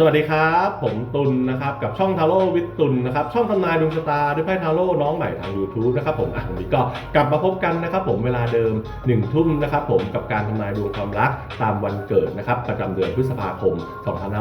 สวัสดีครับ ผมตุลนะครับกับช่องทาโร่วิทตุลนะครับช่องทำนายดวงชะตาด้วยไพ่ทาโร่น้องใหม่ทาง YouTube นะครับผมอะวันนี้ก็กลับมาพบกันนะครับผมเวลาเดิม1นึ่ทุ่มนะครับผมกับการทำนายดวงความรักตามวันเกิดนะครับประจำเดือนพฤษภาคม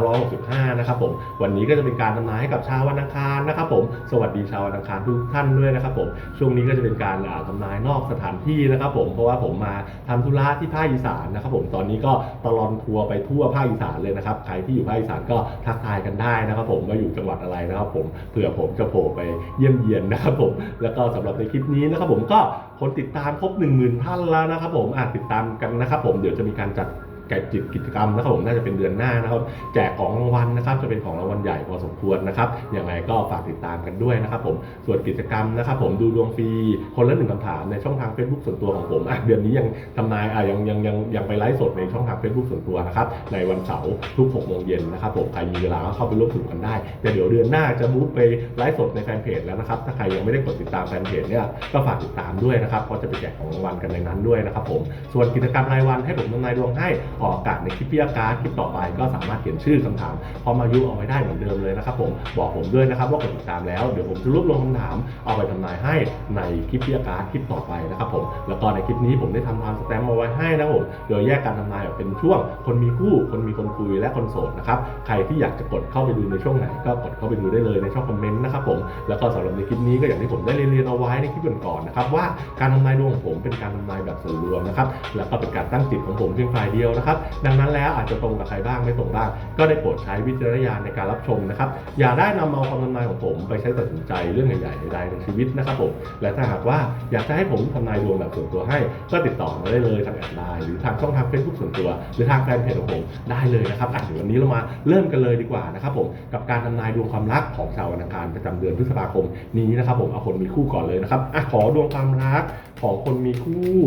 2565 นะครับผมวันนี้ก็จะเป็นการทำนายให้กับชาววันอังคารนะครับผมสวัสดีชาววันอังคารทุกท่านด้วยนะครับผมช่วงนี้ก็จะเป็นการทำนายนอกสถานที่นะครับผมเพราะว่าผมมาทำธุระที่ภาคอีสานนะครับผมตอนนี้ก็ตลอนทัวร์ไปทั่วภาคอีสานเลยนะครับใครที่อยู่ภาคอีสานก็ทักทายกันได้นะครับผมว่าอยู่จังหวัดอะไรนะครับผมเผื่อผมจะโผล่ไปเยี่ยมเยียนนะครับผมแล้วก็สำหรับในคลิปนี้นะครับผมก็คนติดตามครบ 1 0,000ท่านแล้วนะครับผมอาจติดตามกันนะครับผมเดี๋ยวจะมีการจัด แก่จิตกิจกรรมนะครับผมน่าจะเป็นเดือนหน้านะครับ แจกของรางวัลนะครับ จะเป็นของรางวัลใหญ่พอสมควรนะครับยังไงก็ฝากติดตามกันด้วยนะครับ ผมส่วนกิจกรรมนะครับ ผมดูดวงฟรีคนละหนึ่งคำถามในช่องทาง Facebook ส่วนตัวของผมอะเดือนนี้ยังทำนายอะยังยังยังยังไปไลฟ์สดในช่องทาง Facebook ส่วนตัวนะครับในวันเสาร์ทุก6โมงเย็นนะครับผมใครมีเวลาก็เข้าไปร่วมสนุกกันได้ แต่เดี๋ยวเดือนหน้าจะมูฟไปไลฟ์สดในแฟนเพจแล้วนะครับ ถ้าใครยังไม่ได้กดติดตามแฟนเพจเนี่ยก็ฝากติดตามด้วยนะครับเพราะจะไปแจกของรางวัลกันในนั้นด้วยนะครับผมส่วนกิจกรรมรายวันให้ผมทำนายดวงให้ออกอากาศในคลิปพิยาการดคลิปต่อไปก็สามารถเขียนชื่อคำถามพร้อมอายุเอาไว้ได้เหมือนเดิมเลยนะครับผมบอกผมด้วยนะครับว่ากดติดตามแล้วเดี๋ยวผมจะรวบรวมคำถามเอาไปทำนายให้ในคลิปพิยาการดคลิปต่อไปนะครับผมแล้วก็ในคลิปนี้ผมได้ทำทางสแตมป์เอาไว้ให้นะผมโดยแยกการทำนายออกเป็นช่วง คนมีคู่ คนมีคนคุยและคนโสดนะครับใครที่อยากจะกดเข้าไปดูในช่วงไหนก็กดเข้าไปดูได้เลยในช่องคอมเมนต์นะครับผมแล้วก็สำหรับในคลิปนี้ก็อย่างที่ผมได้เรียนเอาไว้ในคลิปก่อนๆนะครับว่าการทำนายดวงของผมเป็นการทำนายแบบส่วนรวมนะครับแล้วก็เป็นการตั้งจิตของผมเพียงฝ่ายเดียวนะครับดังนั้นแล้วอาจจะตรงกับใครบ้างไม่ตรงบ้าง ก็ได้โปรดใช้วิจารณญาณในการรับชมนะครับ อย่าได้นำเอาคำทำนายของผมไปใช้ตัดสินใจเรื่องใหญ่ๆใดๆในชีวิตนะครับผม และถ้าหากว่าอยากจะให้ผมทำนายดวงแบบส่วนตัวให้ ก็ติดต่อมาได้เลยทางแอดไลน์หรือทางช่องทาง Facebook ส่วนตัว หรือทางแฟนเพจของผมได้เลยนะครับอะเดี๋ยววันนี้เรามาเริ่มกันเลยดีกว่านะครับผมกับการทำนายดวงความรักของชาววันอังคารประจำเดือนพฤษภาคมนี้นะครับผมเอาคนมีคู่ก่อนเลยนะครับอะขอดวงความรักของคนมีคู่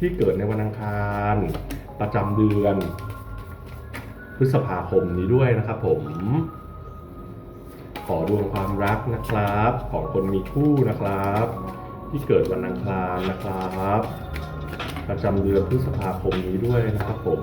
ที่เกิดในวันอังคาร ประจำเดือน พฤษภาคมนี้ด้วยนะครับผม ขอดวงความรักนะครับ ของคนมีคู่นะครับ ที่เกิดวันอังคารนะครับ ประจำเดือนพฤษภาคมนี้ด้วยนะครับผม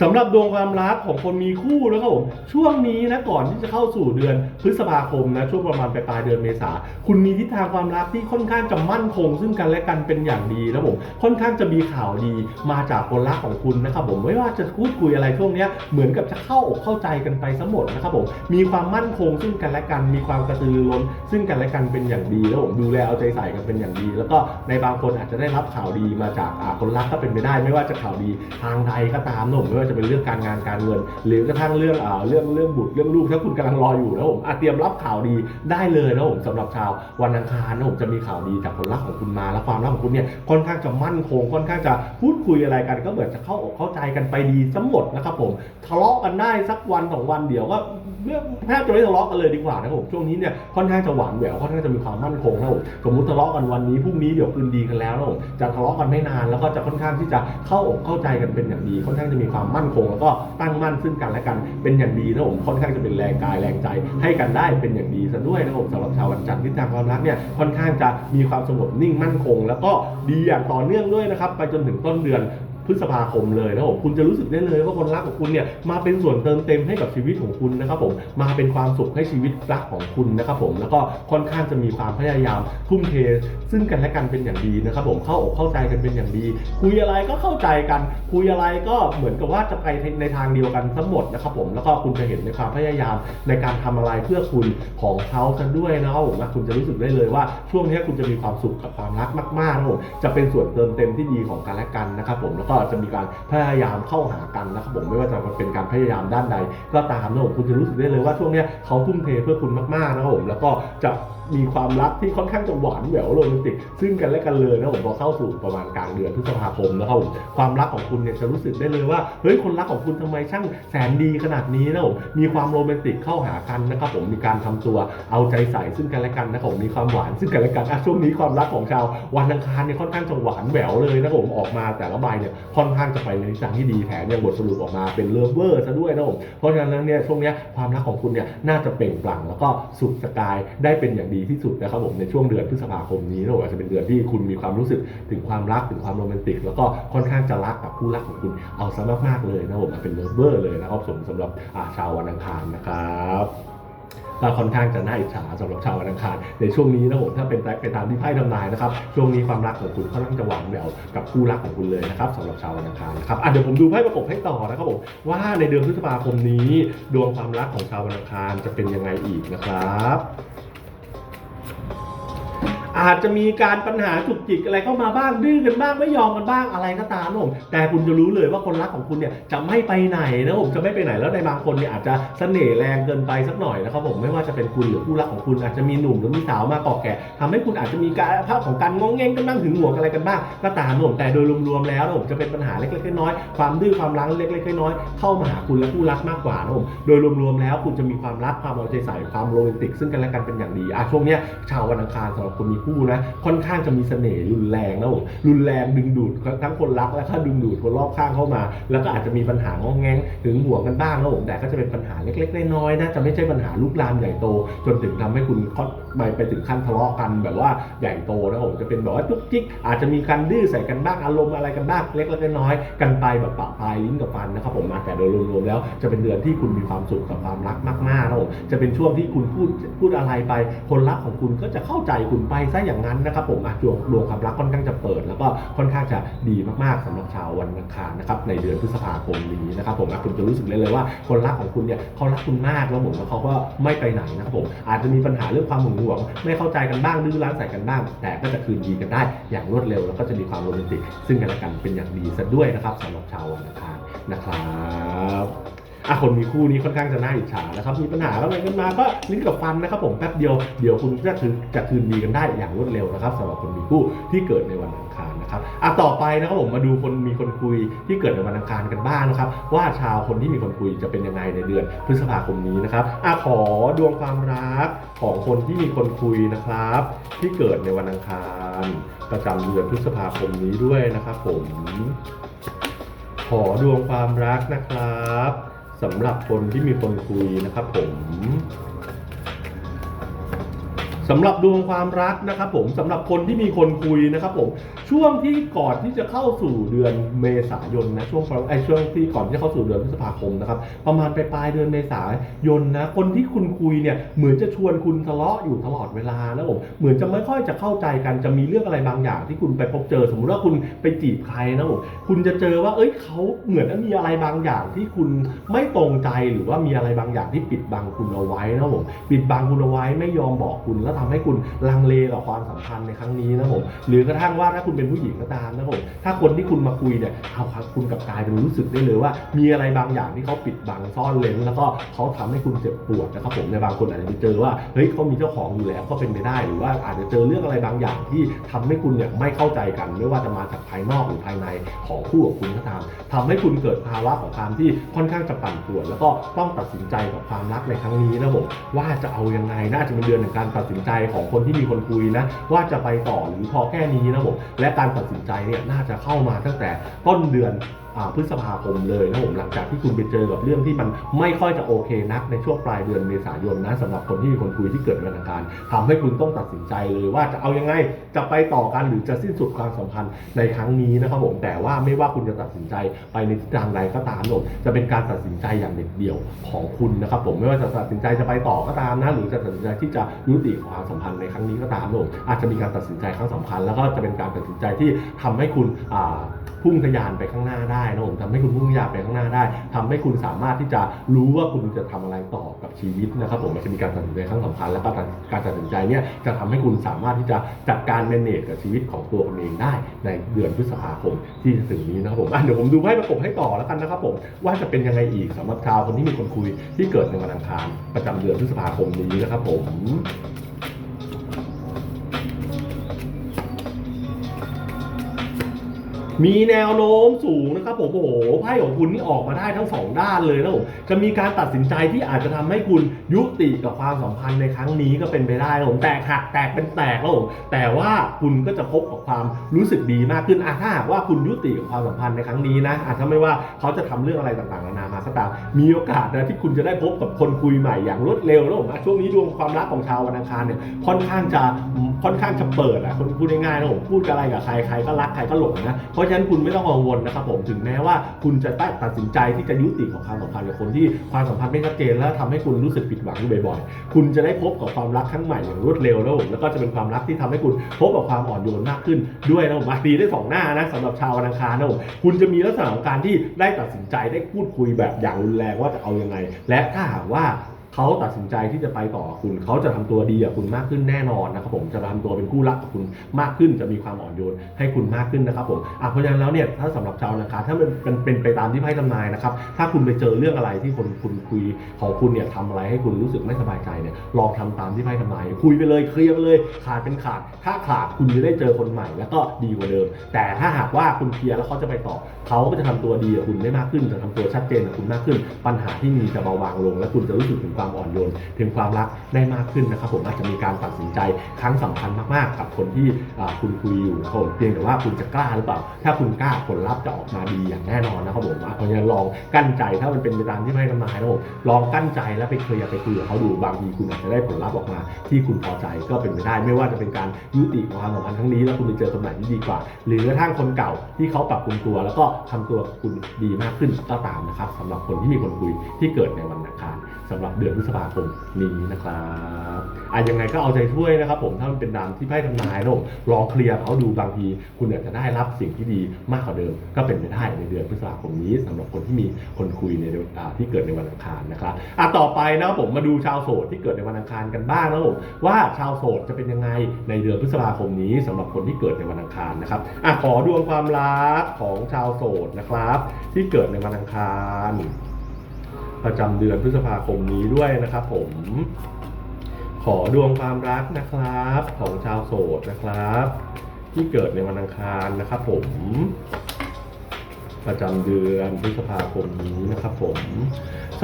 สำหรับดวงความรักของคนมีคู่นะครับผมช่วงนี้นะก่อนที่จะเข้าสู่เดือนพฤษภาคมนะช่วงประมาณปลายเดือนเมษาคุณมีทิศทางความรักที่ค่อนข้างจะมั่นคง ซึ่งกันและกันเป็นอย่างดีนะผมค่อนข้างจะมีข่าวดีมาจากคนรักของคุณนะครับผมไม่ว่าจะพูดคุยอะไรช่วงนี้เหมือนกับจะเข้าอกเข้าใจกันไปซะหมดนะครับผมมีความมั่นคงซึ่งกันและกัน มีความกระตือรือร้นซึ่งกันและกันเป็นอย่างดีแล้วผมดูแลเอาใจใส่กันเป็นอย่างดี แล้วก็ในบางคนอาจจะได้รับข่าวดีมาจากคนรักก็เป็นไปได้ ไม่ว่าจะข่าวดีทางใดก็ตามนะผมไม่ว่าจะเป็นเรื่องการงานการเงิน หรือกระทั่งเรื่องอ่าเรื่องเรื่องบุตรเรื่องลูกถ้าคุณกำลังรออยู่นะผมเตรียมรับข่าวดีได้เลยนะผมสำหรับชาววันอังคารนะผมจะมีข่าวดีจากคนรักของคุณมาและความรักของคุณเนี่ยค่อนข้างจะมั่นคงค่อนข้างจะพูดคุยอะไรกัน ก็เหมือนจะเข้าอกเข้าใจกันไปดีทั้งหมดนะครับผมทะเลาะกันได้สักวันสองวันเดี๋ยวก็เรื่องแทบจะไม่ทะเลาะกันเลยดีกว่านะครับผมช่วงนี้เนี่ยค่อนข้างจะหวานแหววค่อนข้างจะมีความมั่นคงนะผมสมมติทะเลาะกันวันนี้พรุ่งนี้เดี๋ยวคืนดีกันแล้วนะผมจะทะเลาะกันไม่นานแล้วก็จะค่อนข้างที่จะเข้าอกเข้าใจกันเป็นอย่างดีค่อนข้างจะมีความมั่นั่นคงแล้วก็ตั้งมั่นซึ่งกันและกันเป็นอย่างดีนะผมค่อนข้างจะเป็นแรงกายแรงใจ ให้กันได้เป็นอย่างดีซะด้วยนะผมสำหรับชาววันจันทร์ทิศทางความรักเนี่ยค่อนข้างจะมีความสงบนิ่งมั่นคง แล้วก็ดีอย่างต่อเนื่องด้วยนะครับไปจนถึงต้นเดือน พฤษภาคมเลยนะครับผมคุณจะรู้สึกได้เลยว่าคนรักของคุณเนี่ยมาเป็นส่วนเติมเต็มให้กับชีวิตของคุณนะครับผมมาเป็นความสุขให้ชีวิตรักของคุณนะครับผมแล้วก็ค่อนข้างจะมีความพยายามทุ่มเท ซึ่งกันและกันเป็นอย่างดีนะครับผมเข้าอกเข้าใจกันเป็นอย่างดี คุยอะไรก็เข้าใจกันคุยอะไรก็เหมือนกับว่าจะไปในทางเดียวกันทั้งหมดนะครับผมแล้วก็คุณจะเห็นในความพยายามในการทำอะไรเพื่อคุณของเขาซะด้วยนะครับผมคุณจะรู้สึกได้เลยว่าช่วงนี้คุณจะมีความสุขกับความรักมากๆนะครับผมจะเป็นส่วนเติมเต็มที่ดีของกันและกันนะครับผมแล้วก็จะมีการพยายามเข้าหากันนะครับผมไม่ว่าจะเป็นการพยายามด้านใด ก็ตามนะครับผมคุณจะรู้สึกได้เลยว่าช่วงนี้เขาทุ่มเทเพื่อคุณมากๆนะครับผมแล้วก็จะ มีความรักที่ค่อนข้างจะหวานแหววโรแมนติกซึ่งกันและกันเลยนะผมพอเข้าสู่ประมาณกลางเดือนพฤษภาคมนะครับผมความรักของคุณเนี่ยจะรู้สึกได้เลยว่าเฮ้ยคนรักของคุณทำไมช่างแสนดีขนาดนี้นะผมมีความโรแมนติกเข้าหากันนะครับผมมีการทำตัวเอาใจใส่ซึ่งกันและกันนะครับผมมีความหวานซึ่งกันและกันช่วงนี้ความรักของชาววันอังคารเนี่ยค่อนข้างจะหวานแหววเลยนะครับผมออกมาแต่ละใบเนี่ยค่อนข้างจะไปในทิศทางที่ดีแถมยังบทสรุปออกมาเป็นเลิฟเวอร์ซะด้วยนะผมเพราะฉะนั้นเนี่ยช่วงนี้ความรักของคุณเนี่ยน่าจะเปล่งปลั่งแล้วก็สุขสกายได้เป็นอย่างดีที่สุดนะครับผมในช่วงเดือนพฤษภาคมนี้นะผมอาจจะเป็นเดือนที่คุณมีความรู้สึกถึงความรักถึงความโรแมนติก แล้วก็ค่อนข้างจะรักกับคู่รักของคุณเอาซะมากๆเลยนะผมเป็นเลิฟเวอร์เลยนะครับผมสำหรับาชาววันอังคารนะครับก็ค่อนข้างจะน่าอิจฉาสำหรับชาววันอังคารในช่วงนี้นะผมถ้าเป็นไปตามที่ไพ่ทำนายนะครับช่วงนี้ความรักของคุณค่อนข้างจะหวานแหววกับคู่รักของคุณเลยนะครับสำหรับชาววันอังคารนะครับอะเดี๋ยวผมดูไพ่ประกบให้ต่อนะครับผมว่าในเดือนพฤษภาคมนี้ ดวงความรักของชาววันอังคารจะเป็นยังไงอีกนะครับ อาจจะมีการปัญหาจุกจิกอะไรเข้ามาบ้างดื้อกันบ้างไม่ยอมกันบ้างอะไรก็ตามนะผมแต่คุณจะรู้เลยว่าคนรักของคุณเนี่ยจะไม่ไปไหนนะผมจะไม่ไปไหนแล้วในบางคนเนี่ยอาจจะเสน่ห์แรงเกินไปสักหน่อยนะครับผมไม่ว่าจะเป็นคุณหรือผู้รักของคุณอาจจะมีหนุ่มหรือมีสาวมาเกาะแกะทำให้คุณอาจจะมีการภาพของการงงแงงกันบ้างหึงหัวอะไรกันบ้างก็ตามนะผมแต่โดยรวมๆแล้วนะผมจะเป็นปัญหาเล็กๆน้อยๆความดื้อความรั้งเล็กๆน้อยๆเข้ามาหาคุณและผู้รักมากกว่านะผมโดยรวมๆแล้วคุณจะมีความรักความเอาใจใส่ความโรแมนติกซึ่งกันและกันเป็นอย่างดีอะช่วงเนี้ยชาววันอังคารสำหรับคนมีคูนะค่อนข้างจะมีเสน่ห์รุนแรงนะผมรุนแรงดึงดูดทั้งคนรักและก็ดึงดูดคนรอบข้างเข้ามา แล้วก็อาจจะมีปัญหางองแงงถึงห่วงกันบ้างนะผมแต่ก็จะเป็นปัญหาเล็กๆน้อยๆนะจะไม่ใช่ปัญหาลุกลามใหญ่โต จนถึงทำให้คุณคไปไปถึงขั้นทะเลาะกันแบบว่าใหญ่โตนะผมจะเป็นแบบว่าจุกจิกอาจจะมีการดื้อใส่กันบ้างอารมณ์อะไรกันบ้างเล็กๆน้อยๆกันไปแบบปะปลายลิ้นกับฟันนะครับผมแต่โดยรวมๆแล้วจะเป็นเดือนที่คุณมีความสุขกับความรักมากๆนะผมจะเป็นช่วงที่คุณพูดพูดอะไรไป คนรักของคุณก็จะเข้าใจคุณไปซะอย่างนั้นนะครับผมอะดวงดวงความรักค่อนข้างจะเปิด แล้วก็ค่อนข้างจะดีมากๆสำหรับชาววันอังคารนะครับในเดือนพฤษภาคมนี้นะครับผมคุณจะรู้สึกเลยเลยว่าคนรักของคุณเนี่ยเขารักคุณมากแล้วผมแล้วเขาก็ไม่ไปไหนนะครับผมอาจจะมีปัญหาเรื่องความหึงหวง ไม่เข้าใจกันบ้างดื้อรั้นใส่กันบ้าง แต่ก็จะคืนดีกันได้อย่างรวดเร็ว แล้วก็จะมีความโรแมนติก ซึ่งกันและกันเป็นอย่างดีซะด้วยนะครับสำหรับชาววันอังคารนะครับ อะคนมีคู่นี้ค่อนข้างจะน่าอิจฉานะครับ มีปัญหาอะไรกันมาก็ลิ้นกับฟันนะครับผมแป๊บเดียวเดี๋ยวคุณจะคืนจะคืนดีกันได้อย่างรวดเร็วนะครับสำหรับคนมีคู่ที่เกิดในวันอังคารนะครับอะต่อไปนะครับผมมาดูคนมีคนคุยที่เกิดในวันอังคารกันบ้างนะครับ ว่าชาวคนที่มีคนคุยจะเป็นยังไงในเดือนพฤษภาคมนี้นะครับอะขอดวงความรักของคนที่มีคนคุยนะครับ ที่เกิดในวันอังคาร ประจำเดือนพฤษภาคมนี้ด้วยนะครับ ผม ขอดวงความรักนะครับ สำหรับคนที่มีคนคุยนะครับผม สำหรับดวงความรักนะครับผมสำหรับคนที่มีคนคุยนะครับผมช่วงที่ก่อนที่จะเข้าสู่เดือนเมษายนนะช่วงไอช่วงที่ก่อนที่จะเข้าสู่เดือนพฤษภาคมนะครับประมาณปลายปลายเดือนเมษายนนะคนที่คุณคุยเนี่ยเหมือนจะชวนคุณทะเลาะอยู่ตลอดเวลานะผมเหมือนจะไม่ค่อยจะเข้าใจกันจะมีเรื่องอะไรบางอย่างที่คุณไปพบเจอ สมมุติว่าคุณไปจีบใครนะผมคุณจะเจอว่าเอ้ยเขาเหมือนมีอะไรบางอย่างที่คุณไม่ตรงใจหรือว่ามีอะไรบางอย่างที่ปิดบังคุณเอาไว้นะผมปิดบังคุณเอาไว้ไม่ยอมบอกคุณแล้วทำให้คุณลังเลกับความสัมพันธ์ในครั้งนี้นะผมหรือกระทั่งว่าถ้าคุณเป็นผู้หญิงก็ตามนะผมถ้าคนที่คุณมาคุยเนี่ยเอาครับคุณกับกายเป็นรู้สึกได้เลยว่า มีอะไรบางอย่างที่เขาปิดบังซ่อนเลนแล้วก็เขาทำให้คุณเจ็บปวดนะครับผมในบางคนอาจจะไปเจอว่าเฮ้ยเขามีเจ้าของอยู่แล้วก็เป็นไปได้หรือว่าอาจจะเจอเรื่องอะไรบางอย่างที่ทำให้คุณเนี่ยไม่เข้าใจกัน ไม่ว่าจะมาจากภายนอกหรือภายในของคู่ของคุณก็ตามทำให้คุณเกิดภาวะของความที่ค่อนข้างจะปั่นป่วน แล้วก็ต้องตัดสินใจกับความรักในครั้งนี้นะผมว่าจะเอายังไงน่าจะเป็นเดือนแห่งการตัดสินใจของคนที่มีคนคุยนะว่าจะไปต่อหรือพอแค่นี้นะผมและการตัดสินใจเนี่ยน่าจะเข้ามาตั้งแต่ต้นเดือน พฤษภาคมเลยนะผมหลังจากที่คุณไปเจอกับเรื่องที่มันไม่ค่อยจะโอเคนักในช่วงปลายเดือนเมษายนนะสำหรับคนที่มีคนคุยที่เกิดวันอังคารทำให้คุณต้องตัดสินใจเลยว่าจะเอายังไงจะไปต่อกันหรือจะสิ้นสุดความสัมพันธ์ในครั้งนี้นะครับผมแต่ว่าไม่ว่าคุณจะตัดสินใจไปในทิศทางใดก็ตามผมจะเป็นการตัดสินใจอย่างเด็ดเดี่ยวของคุณนะครับผมไม่ว่าจะตัดสินใจจะไปต่อก็ตามนะหรือจะตัดสินใจที่จะยุติความสัมพันธ์ในครั้งนี้ก็ตามผมอาจจะมีการตัดสินใจครั้งสำคัญ แล้วก็จะเป็นการตัดสินใจที่ทำให้คุณอ่า พุ่งทะยานไปข้างหน้าได้นะผมทำให้คุณพุ่งทะยานไปข้างหน้าได้ทำให้คุณสามารถที่จะรู้ว่าคุณจะทำอะไรต่อกับชีวิตนะครับผมมันจะมีการตัดสินใจครั้งสำคัญและการตัดสินใจเนี่ยจะทำให้คุณสามารถที่จะจัดการแมเนจกับชีวิตของตัวคุณเองได้ในเดือนพฤษภาคมที่จะถึงนี้นะครับผมเดี๋ยวผมดูให้ประกบให้ต่อแล้วกันนะครับผมว่าจะเป็นยังไงอีกสำหรับชาวคนที่มีคนคุยที่เกิดในวันอังคารประจำเดือนพฤษภาคมนี้นะครับผม มีแนวโน้มสูงนะครับผมโอ้โหไพ่ของคุณนี่ออกมาได้ทั้งสองด้านเลยนะผมจะมีการตัดสินใจที่อาจจะทำให้คุณยุติกับความสัมพันธ์ในครั้งนี้ก็เป็นไปได้นะผมแตกหักแตกเป็นแตกแล้วผมแต่ว่าคุณก็จะพบกับความรู้สึกดีมากขึ้นอะถ้าหากว่าคุณยุติกับความสัมพันธ์ในครั้งนี้นะอาจจะไม่ว่าเขาจะทำเรื่องอะไรต่างๆนานามาก็ตามมีโอกาสนะที่คุณจะได้พบกับคนคุยใหม่อย่างรวดเร็วแล้วผมช่วงนี้ดวงความรักของชาววันอังคารเนี่ยค่อนข้างจะค่อนข้างจะเปิดอะคนพูดง่ายๆนะผมพูดอะไรกับใครใครก็รักใครก็หลงนะเพราะฉะนั้นคุณไม่ต้องกังวลนะครับผมถึงแม้ว่าคุณจะตัดสินใจที่จะยุติของความสัมพันธ์กับคนที่ความสัมพันธ์ไม่ชัดเจนแล้วทำให้คุณรู้สึกผิดหวังอยู่บ่อยๆ คุณจะได้พบกับความรักครั้งใหม่อย่างรวดเร็วแล้วผมแล้วก็จะเป็นความรักที่ทำให้คุณพบกับความอ่อนโยนมากขึ้นด้วยนะผมมาดีได้สองหน้านะสำหรับชาววันอังคารนะผมคุณจะมีลักษณะของการที่ได้ตัดสินใจได้พูดคุยแบบอย่างรุนแรงว่าจะเอายังไง และถ้าหากว่า เขาตัดสินใจที่จะไปต่อคุณ เขาจะทำตัวดีกับคุณมากขึ้นแน่นอนนะครับผมจะทำตัวเป็นคู่รักกับคุณมากขึ้นจะมีความอ่อนโยนให้คุณมากขึ้นนะครับผมอะเพราะฉะนั้นแล้วเนี่ยถ้าสำหรับชาวนอังคารถ้ามันเป็นเป็นไปตามที่ไพ่ทำนายนะครับถ้าคุณไปเจอเรื่องอะไรที่คนคุณคุยของคุณเนี่ยทำอะไรให้คุณรู้สึกไม่สบายใจเนี่ยลองทำตามที่ไพ่ทำนาย คุยไปเลยเคลียร์ไปเลยขาดเป็นขาด ถ้าขาดคุณจะได้เจอคนใหม่แล้วก็ดีกว่าเดิม แต่ถ้าหากว่าคุณเคลียร์แล้วเขาจะไปต่อ เขาก็จะทำตัวดีกับคุณได้มากขึ้นจะทำตัวชัดเจนกับคุณมากขึ้น ปัญหาที่มีจะเบาบางลง และคุณจะรู้สึกถึงความอ่อนโยน ถึงความรักได้มากขึ้นนะครับผมอาจจะมีการตัดสินใจครั้งสำคัญมากๆ กับคนที่คุณคุยอยู่ผมเพียงแต่ว่าคุณจะกล้าหรือเปล่า ถ้าคุณกล้าผลลัพธ์จะออกมาดีอย่างแน่นอนนะครับผมเพราะฉะนั้นลองกั้นใจถ้ามันเป็นไปตามที่ไม่ทำนายนะผมลองกั้นใจแล้วไปเคลียร์ไปคุยกับเขาดูบางทีคุณอาจจะได้ผลลัพธ์ออกมา ที่คุณพอใจก็เป็นไปได้ ไม่ว่าจะเป็นการยุติความสัมพันธ์ครั้งนี้แล้วคุณไปเจอคนใหม่ที่ดีกว่า หรือกระทั่งคนเก่าที่เขาปรับปรุงตัว แล้วก็ทำตัวคุณดีมากขึ้นก็ตามนะครับสำหรับคนที่มีคนคุยที่เกิดในวันอังคารสำหรับเดือนพฤษภาคมนี้นะครับอะยังไงก็เอาใจช่วยนะครับ ผมถ้ามันเป็นดามที่ไพ่ทำนายนะผมลองเคลียร์เขาดูบางที คุณอาจจะได้รับสิ่งที่ดีมากกว่าเดิม ก็เป็นไปได้ในเดือนพฤษภาคมนี้สำหรับคนที่มีคนคุยในที่เกิดในวันอังคารนะครับอะต่อไปนะครับผมมาดูชาวโสดที่เกิดในวันอังคารกันบ้างนะครับผมว่าชาวโสดจะเป็นยังไงในเดือนพฤษภาคมนี้สำหรับคนที่เกิดในวันอังคารนะครับอะขอดวงความรักของชาวโสดนะครับ ที่เกิดในวันอังคาร ประจำเดือนพฤษภาคมนี้ด้วยนะครับผม ขอดวงความรักนะครับ ของชาวโสดนะครับ ที่เกิดในวันอังคารนะครับผม ประจำเดือนพฤษภาคมนี้นะครับผม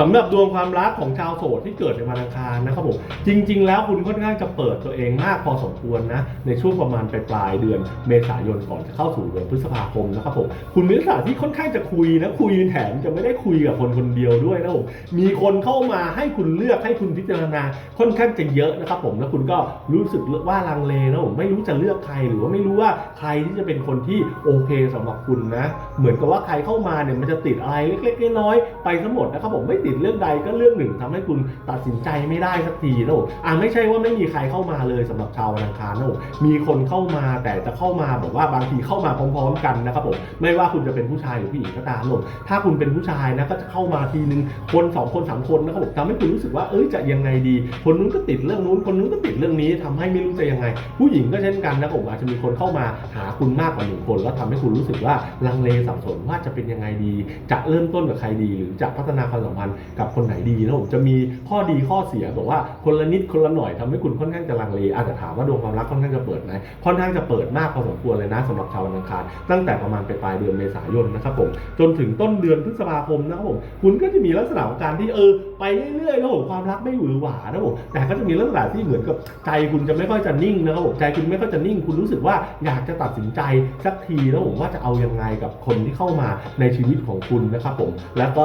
สำหรับดวงความรักของชาวโสดที่เกิดในวันอังคารนะครับผมจริง ๆ แล้วคุณค่อนข้างจะเปิดตัวเองมากพอสมควรนะในช่วงประมาณปลายปลายเดือนเมษายนก่อนจะเข้าสู่เดือนพฤษภาคมนะครับผมคุณมีลักษณะที่ค่อนข้างจะคุยนะคุยแถมจะไม่ได้คุยกับคนคนเดียวด้วยนะผมมีคนเข้ามาให้คุณเลือกให้คุณพิจารณาค่อนข้างจะเยอะนะครับผมแล้วคุณก็รู้สึกว่าลังเลนะผมไม่รู้จะเลือกใครหรือว่าไม่รู้ว่าใครที่จะเป็นคนที่โอเคสำหรับคุณนะ เหมือนกับว่าใครเข้ามาเนี่ยมันจะติดอะไรเล็กๆน้อยๆไปทั้งหมดนะครับผมไม่ติดเรื่องใดก็เรื่องหนึ่งทำให้คุณตัดสินใจไม่ได้สักทีนะผมอ่าไม่ใช่ว่าไม่มีใครเข้ามาเลยสำหรับชาววันอังคารนะผมมีคนเข้ามาแต่จะเข้ามาแบบว่าบางทีเข้ามาพร้อม ๆ กันนะครับผมไม่ว่าคุณจะเป็นผู้ชายหรือผู้หญิงก็ตามนะผมถ้าคุณเป็นผู้ชายนะก็จะเข้ามาทีนึงคนสองคนสามคนนะครับผมทำให้คุณรู้สึกว่าเอ้ยจะยังไงดี คนนู้นก็ติดเรื่องนู้นคนนู้นก็ติดเรื่องนี้ทำให้ไม่รู้จะยังไง ผู้หญิงก็เช่นกันนะผมอาจจะมีคนเข้ามาหาคุณมากกว่าหนึ่งคน แล้วทำให้คุณรู้สึกว่าลังเลสับสนว่าจะเป็นยังไงดี จะเริ่มต้นกับใครดี หรือจะพัฒนาความสัมพันธ์กับคนไหนดีนะผมจะมีข้อดีข้อเสียบอกว่าคนละนิดคนละหน่อยทำให้คุณค่อนข้างจะลังเลอาจจะถามว่าดวงความรักค่อนข้างจะเปิดไหมค่อนข้างจะเปิดมากพอสมควรเลยนะสำหรับชาววันอังคารตั้งแต่ประมาณปลายเดือนเมษายนนะครับผมจนถึงต้นเดือนพฤษภาคมนะครับผมคุณก็จะมีลักษณะของการที่เออไปเรื่อยๆนะผมความรักไม่หวือหวานะผมแต่ก็จะมีลักษณะที่เหมือนกับใจคุณจะไม่ค่อยจะนิ่งนะครับผมใจคุณไม่ค่อยจะนิ่ง คุณรู้สึกว่าอยากจะตัดสินใจสักทีนะผมว่าจะเอายังไงกับคนที่เข้ามาในชีวิตของคุณนะครับผมแล้วก็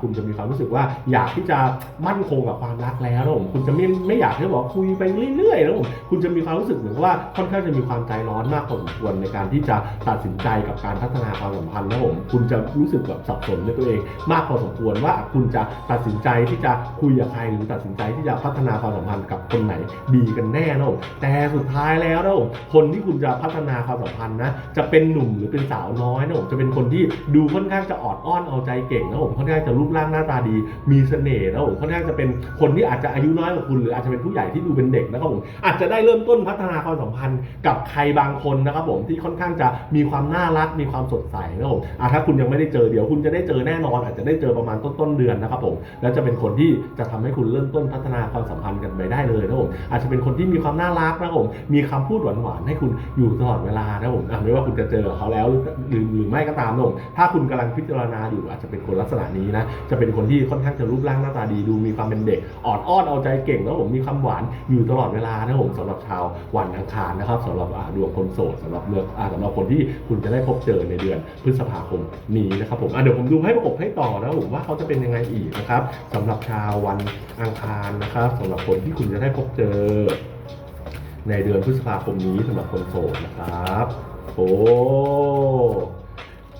คุณจะมีความรู้สึกว่าอยากที่จะมั่นคงกับความรักแล้วนะผมคุณจะไม่ไม่อยากที่จะบอกคุยไปเรื่อยๆนะผมคุณจะมีความรู้สึกเหมือนว่าค่อนข้างจะมีความใจร้อนมากพอสมควรในการที่จะตัดสินใจกับการพัฒนาความสัมพันธ์นะผมคุณจะรู้สึกแบบสับสนในตัวเองมากพอสมควรว่าคุณจะตัดสินใจที่จะคุยกับใครหรือตัดสินใจที่จะพัฒนาความสัมพันธ์กับคนไหนดีกันแน่นะผมแต่สุดท้ายแล้วนะผมคนที่คุณจะพัฒนาความสัมพันธ์นะจะเป็นหนุ่มหรือเป็นสาวน้อยนะผมจะเป็นคนที่ดูค่อนข้างจะออดอ้อนเอาใจเก่งนะผมค่อนข้างจะรูปร่างหน้าตาดีมีเสน่ห์นะผมค่อนข้างจะเป็นคนที่อาจจะอายุน้อยกว่าคุณหรืออาจจะเป็นผู้ใหญ่ที่ดูเป็นเด็กนะครับผมอาจจะได้เริ่มต้นพัฒนาความสัมพันธ์กับใครบางคนนะครับผมที่ค่อนข้างจะมีความน่ารักมีความสดใสนะครับผมถ้าคุณยังไม่ได้เจอเดี๋ยวคุณจะได้เจอแน่นอน อาจจะได้เจอประมาณต้นต้นเดือนนะครับผมแล้วจะเป็นคนที่จะทำให้คุณเริ่มต้นพัฒนาความสัมพันธ์กันไปได้เลยนะครับผมอาจจะเป็นคนที่มีความน่ารักนะครับผมมีคำพูดหวานๆให้คุณอยู่ตลอดเวลานะครับผมไม่ว่าคุณจะเจอเขาแล้วหรือหรือไม่ก็ตามนะครับถ้าคุณกำลังพิจารณาอยู่อาจจะเป็นคนลักษณะนี้นะจะเป็นคนที่ค่อนข้างจะรูปร่างหน้าตาดีดูมีความเป็นเด็กอ่อนอ้อนเอาใจเก่งแล้วผมมีความหวานอยู่ตลอดเวลานะครับผมสำหรับชาววันอังคารนะครับสำหรับดวงคนโสดสำหรับเลือกอ่าสำหรับคนที่คุณจะได้พบเจอในเดือนพฤษภาคมนี้นะครับผมเดี๋ยวผมดูให้ประกบให้ต่อนะผมว่าเขาจะเป็นยังไงอีกนะครับสำหรับชาววันอังคารนะครับสำหรับคนที่คุณจะได้พบเจอ ในเดือนพฤษภาคมนี้สำหรับคนโสดนะครับโอ้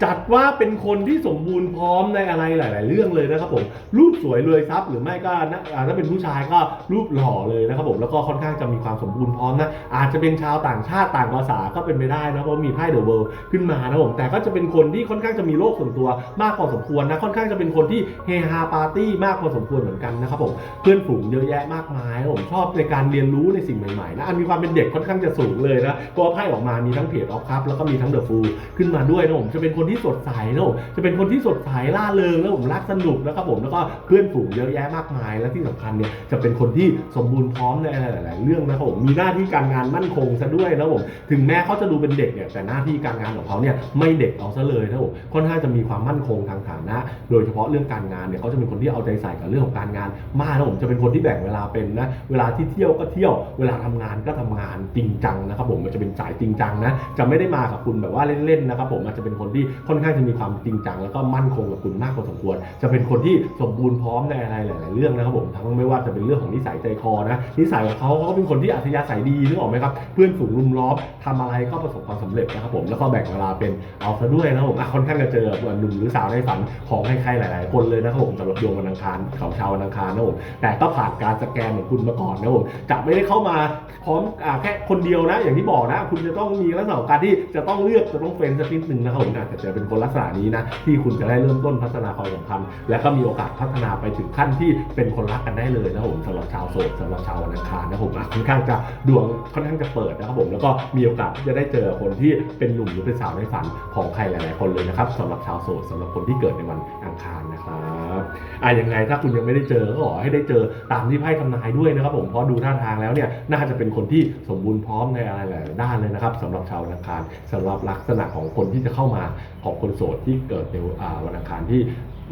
จัดว่าเป็นคนที่สมบูรณ์พร้อมในอะไรหลาย ๆ เรื่องเลยนะครับผมรูปสวยรวยทรัพย์หรือไม่ก็นะถ้าเป็นผู้ชายก็รูปหล่อเลยนะครับผมแล้วก็ค่อนข้างจะมีความสมบูรณ์พร้อมนะอาจจะเป็นชาวต่างชาติต่างภาษาก็เป็นไปได้นะเพราะมีไพ่เดอะเวิลด์ขึ้นมานะผมแต่ก็จะเป็นคนที่ค่อนข้างจะมีโลกส่วนตัวมากพอสมควรนะค่อนข้างจะเป็นคนที่เฮฮาปาร์ตี้มากพอสมควรเหมือนกันนะครับผมเพื่อนฝูงเยอะแยะมากมายผมชอบในการเรียนรู้ในสิ่งใหม่ ๆ นะอันมีความเป็นเด็กค่อนข้างจะสูงเลยนะเพราะว่าไพ่ออกมามีทั้งเพจออฟคัพแล้วก็มีทั้งเดอะฟูลขึ้นมาด้วยนะผมจะเป็นคนที่สดใสนะผมจะเป็นคนที่สดใสล่าเริงแล้วผมรักสนุกนะครับผมแล้วก็เพื่อนฝูงเยอะแยะมากมาย และที่สำคัญเนี่ยจะเป็นคนที่สมบูรณ์พร้อมในหลาย ๆ เรื่องนะครับผมมีหน้าที่การงานมั่นคงซะด้วยนะผมถึงแม้เขาจะดูเป็นเด็กเนี่ยแต่หน้าที่การงานของเขาเนี่ยไม่เด็กเอาซะเลยนะผมค่อนข้างจะมีความมั่นคงทางฐานะ โดยเฉพาะเรื่องการงานเนี่ยเขาจะเป็นคนที่เอาใจใส่กับเรื่องของการงานมากนะผมจะเป็นคนที่แบ่งเวลาเป็นนะเวลาที่เที่ยวก็เที่ยวเวลาทำงานก็ทำงานจริงจังนะครับผมมันจะเป็นสายจริงจังนะจะไม่ได้มากับคุณแบบว่าเล่น ๆ นะครับผมมันจะเป็นคนที่ค่อนข้างจะมีความจริงจังแล้วก็มั่นคงกับคุณมากพอสมควร จะเป็นคนที่สมบูรณ์พร้อมในอะไรหลาย ๆ เรื่องนะครับผมทั้งไม่ว่าจะเป็นเรื่องของนิสัยใจคอนะนิสัยของเขาเขาก็เป็นคนที่อัธยาศัยดีนึกออกไหมครับเพื่อนฝูงรุมล้อมทำอะไรก็ประสบความสำเร็จนะครับผมแล้วก็แบ่งเวลาเป็นเอาซะด้วยนะครับผมค่อนข้างจะเจอเหมือนหนุ่มหรือสาวในฝันของใครๆหลาย ๆ คนเลยนะครับผมสำหรับดวงวันอังคารของชาววันอังคารนะครับผมแต่ก็ผ่านการสแกนเหมือนคุณมาก่อนนะผมจะไม่ได้เข้ามาพร้อมแค่คนเดียวนะ อย่างที่บอกนะ คุณจะต้องมีลักษณะการที่จะต้องเลือกจะต้องเฟ้นสักนิดหนึ่งนะครับผมอาจจะจอเป็นคนลักษณะนี้นะที่คุณจะได้เริ่มต้นพัฒนาความสัมพันธ์และก็มีโอกาสพัฒนาไปถึงขั้นที่เป็นคนรักกันได้เลยนะครับผมสำหรับชาวโสดสำหรับชาววันอังคารนะผมค่อนข้างจะดวงค่อนข้างจะเปิดนะครับผมแล้วก็มีโอกาสที่จะได้เจอคนที่เป็นหนุ่มหรือเป็นสาวในฝันของใครหลาย ๆ คนเลยนะครับสำหรับชาวโสดสำหรับคนที่เกิดในวันอังคารนะครับอะยังไงถ้าคุณยังไม่ได้เจอก็ขอให้ได้เจอตามที่ไพ่ทำนายด้วยนะครับผมเพราะดูท่าทางแล้วเนี่ยน่าจะเป็นคนที่สมบูรณ์พร้อมในอะไรหลายด้านเลยนะครับสำหรับชาววันอังคารสำหรับลักษณะของคนที่จะเข้ามาของคนโสดที่เกิดในวันอังคารที่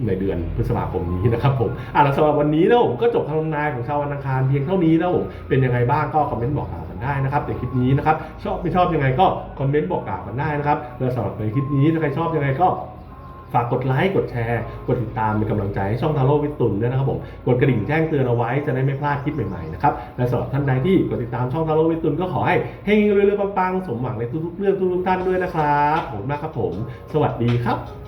ในเดือนพฤษภาคมนี้นะครับผมอะแล้วสำหรับวันนี้นะผมก็จบคำทำนายของชาววันอังคารเพียงเท่านี้นะผมเป็นยังไงบ้างก็คอมเมนต์บอกกล่าวกันได้นะครับในคลิปนี้นะครับชอบไม่ชอบยังไงก็คอมเมนต์บอกกล่าวกันได้นะครับแล้วสำหรับในคลิปนี้ถ้าใครชอบยังไงก็ ฝากกดไลค์กดแชร์กดติดตามเป็นกำลังใจให้ช่องทาโร่วิตุลด้วยนะครับผมกดกระดิ่งแจ้งเตือนเอาไว้จะได้ไม่พลาดคลิปใหม่ๆนะครับและสำหรับท่านใดที่กดติดตามช่องทาโร่วิตุลก็ขอให้เฮงๆเรื่อยๆปังๆสมหวังในทุกๆเรื่องทุกๆท่านด้วยนะครับผมมากครับผม สวัสดีครับ